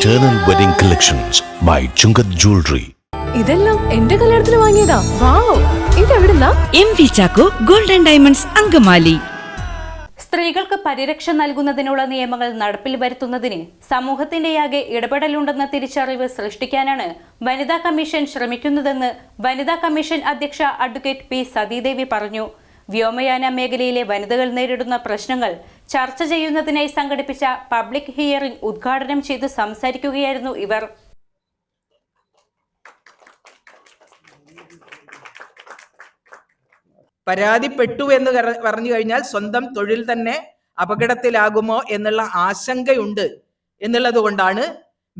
Eternal Wedding Collections by Chungat Jewelry. ഇതെല്ലാം എന്റെ കല്യാണത്തിന് വാങ്ങിയതാ. Wow ഇതെവിടുന്നാ? M V Chacko golden diamonds Angamaly. സ്ത്രീകൾക്ക് പരിരക്ഷ നൽകുന്നതിനുള്ള നിയമങ്ങൾ നടപ്പിൽ വരുത്തുന്നതിന് സമൂഹത്തിന്റെയാകെ ഇടപെടലുണ്ടെന്ന തിരിച്ചറിവ് സൃഷ്ടിക്കാനാണ് വനിതാ കമ്മീഷൻ ശ്രമിക്കുന്നതെന്ന് വനിതാ കമ്മീഷൻ അധ്യക്ഷ അഡ്വക്കേറ്റ് പി സതീദേവി പറഞ്ഞു. വ്യോമയാന മേഖലയിലെ വനിതകൾ നേരിടുന്ന പ്രശ്നങ്ങൾ ചർച്ച ചെയ്യുന്നതിനായി സംഘടിപ്പിച്ച പബ്ലിക് ഹിയറിംഗ് ഉദ്ഘാടനം ചെയ്ത് സംസാരിക്കുകയായിരുന്നു ഇവർ. പരാതിപ്പെട്ടു എന്ന് പറഞ്ഞു കഴിഞ്ഞാൽ സ്വന്തം തൊഴിൽ തന്നെ അപകടത്തിലാകുമോ എന്നുള്ള ആശങ്കയുണ്ട് എന്നുള്ളത് കൊണ്ടാണ്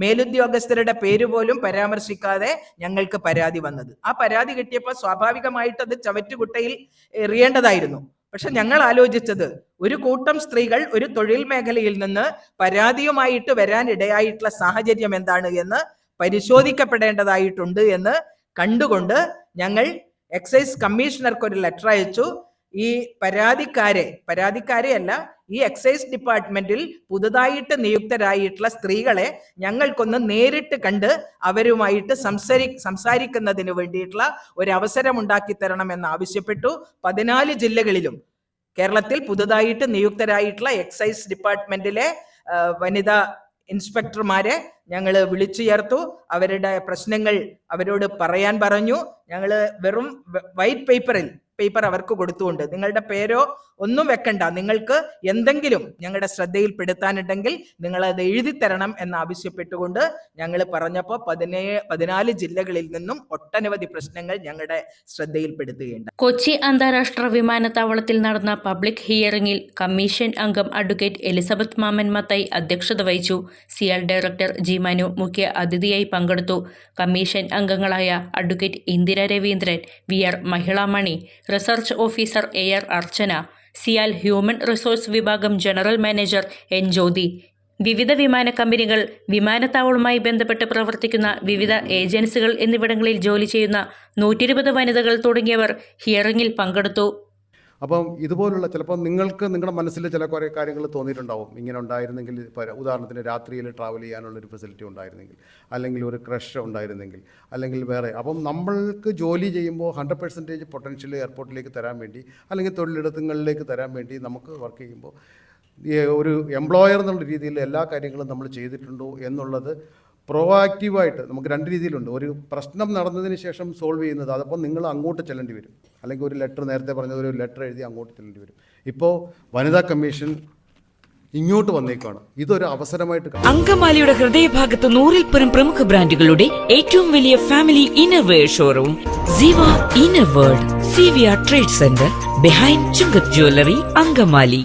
മേലുദ്യോഗസ്ഥരുടെ പേര് പോലും പരാമർശിക്കാതെ ഞങ്ങൾക്ക് പരാതി വന്നത്. ആ പരാതി കിട്ടിയപ്പോൾ സ്വാഭാവികമായിട്ട് അത് ചവറ്റുകുട്ടയിൽ എറിയേണ്ടതായിരുന്നു. പക്ഷെ ഞങ്ങൾ ആലോചിച്ചത് ഒരു കൂട്ടം സ്ത്രീകൾ ഒരു തൊഴിൽ മേഖലയിൽ നിന്ന് പരാതിയുമായിട്ട് വരാൻ ഇടയായിട്ടുള്ള സാഹചര്യം എന്താണ് എന്ന് പരിശോധിക്കപ്പെടേണ്ടതായിട്ടുണ്ട് എന്ന് കണ്ടുകൊണ്ട് ഞങ്ങൾ എക്സൈസ് കമ്മീഷണർക്ക് ഒരു ലെറ്റർ അയച്ചു. ഈ പരാതിക്കാരെ പരാതിക്കാരെ അല്ല ഈ എക്സൈസ് ഡിപ്പാർട്ട്മെന്റിൽ പുതുതായിട്ട് നിയുക്തരായിട്ടുള്ള സ്ത്രീകളെ ഞങ്ങൾക്കൊന്ന് നേരിട്ട് കണ്ട് അവരുമായിട്ട് സംസാരി സംസാരിക്കുന്നതിന് വേണ്ടിയിട്ടുള്ള ഒരു അവസരം ഉണ്ടാക്കി തരണമെന്ന് ആവശ്യപ്പെട്ടു. പതിനാല് ജില്ലകളിലും കേരളത്തിൽ പുതുതായിട്ട് നിയുക്തരായിട്ടുള്ള എക്സൈസ് ഡിപ്പാർട്ട്മെന്റിലെ വനിതാ ഇൻസ്പെക്ടർമാരെ ഞങ്ങൾ വിളിച്ചു ചേർത്തു അവരുടെ പ്രശ്നങ്ങൾ അവരോട് പറയാൻ പറഞ്ഞു. ഞങ്ങൾ വെറും വൈറ്റ് പേപ്പറിൽ പേപ്പർ അവർക്ക് കൊടുത്തുകൊണ്ട്. നിങ്ങളുടെ പേരോ ഒന്നും വെക്കണ്ട. നിങ്ങൾക്ക് എന്തെങ്കിലും ഞങ്ങളുടെ ശ്രദ്ധയിൽപ്പെടുത്താനുണ്ടെങ്കിൽ നിങ്ങൾ അത് എഴുതി തരണം എന്ന് ആവശ്യപ്പെട്ടുകൊണ്ട് ഞങ്ങൾ പറഞ്ഞപ്പോൾ പതിനേഴ് പതിനാല് ജില്ലകളിൽ നിന്നും ഒട്ടനവധി പ്രശ്നങ്ങൾ ഞങ്ങളുടെ ശ്രദ്ധയിൽപ്പെടുത്തുകയുണ്ട് കൊച്ചി അന്താരാഷ്ട്ര വിമാനത്താവളത്തിൽ നടന്ന പബ്ലിക് ഹിയറിംഗിൽ കമ്മീഷൻ അംഗം അഡ്വക്കേറ്റ് എലിസബത്ത് മാമൻ മത്തായി അധ്യക്ഷത വഹിച്ചു. സിയാൽ ഡയറക്ടർ ജി മനു മുഖ്യ അതിഥിയായി പങ്കെടുത്തു. കമ്മീഷൻ അംഗങ്ങളായ advocate Indira Raveendran V R Mahilamani research officer A R Archana CIAL human resource വിഭാഗം ജനറൽ മാനേജർ എൻ ജ്യോതി. വിവിധ വിമാന കമ്പനികൾ വിമാനത്താവളവുമായി ബന്ധപ്പെട്ട് പ്രവർത്തിക്കുന്ന വിവിധ ഏജൻസികൾ എന്നിവിടങ്ങളിൽ ജോലി ചെയ്യുന്ന നൂറ്റിരുപത് വനിതകൾ തുടങ്ങിയവർ ഹിയറിംഗിൽ പങ്കെടുത്തു. അപ്പം ഇതുപോലുള്ള ചിലപ്പോൾ നിങ്ങൾക്ക് നിങ്ങളുടെ മനസ്സിൽ ചില കുറേ കാര്യങ്ങൾ തോന്നിയിട്ടുണ്ടാവും. ഇങ്ങനെ ഉണ്ടായിരുന്നെങ്കിൽ ഉദാഹരണത്തിന് രാത്രിയിൽ ട്രാവൽ ചെയ്യാനുള്ളൊരു ഫെസിലിറ്റി ഉണ്ടായിരുന്നെങ്കിൽ അല്ലെങ്കിൽ ഒരു ക്രഷ് ഉണ്ടായിരുന്നെങ്കിൽ അല്ലെങ്കിൽ വേറെ. അപ്പം നമ്മൾക്ക് ജോലി ചെയ്യുമ്പോൾ ഹൺഡ്രഡ് പെർസെന്റേജ് പൊട്ടൻഷ്യൽ എയർപോർട്ടിലേക്ക് തരാൻ വേണ്ടി അല്ലെങ്കിൽ തൊഴിലിടങ്ങളിലേക്ക് തരാൻ വേണ്ടി നമുക്ക് വർക്ക് ചെയ്യുമ്പോൾ ഒരു എംപ്ലോയർ എന്നുള്ള രീതിയിൽ എല്ലാ കാര്യങ്ങളും നമ്മൾ ചെയ്തിട്ടുണ്ടോ എന്നുള്ളത് പ്രോആക്റ്റീവായിട്ട് നമുക്ക് രണ്ട് രീതിയിലുണ്ട്. ഒരു പ്രശ്നം നടന്നതിന് ശേഷം സോൾവ് ചെയ്യുന്നത് അതപ്പോൾ നിങ്ങൾ അങ്ങോട്ട് ചെല്ലേണ്ടി വരും. അല്ലെങ്കിൽ ഒരു ലെറ്റർ നേരത്തെ പറഞ്ഞത് ഒരു ലെറ്റർ എഴുതി അങ്ങോട്ട് ചെല്ലേണ്ടി വരും. ഇപ്പോൾ വനിതാ കമ്മീഷൻ ഇങ്ങോട്ട് വന്നേക്കാണ്. ഇതൊരു അവസരമായിട്ട്. അങ്കമാലിയുടെ ഹൃദയഭാഗത്ത് നൂറിൽ പരം പ്രമുഖ ബ്രാൻഡുകളുടെ ഏറ്റവും വലിയ family innerwear showroom Ziva inner world C V R trade centre behind Chungath jewellery Angamaly.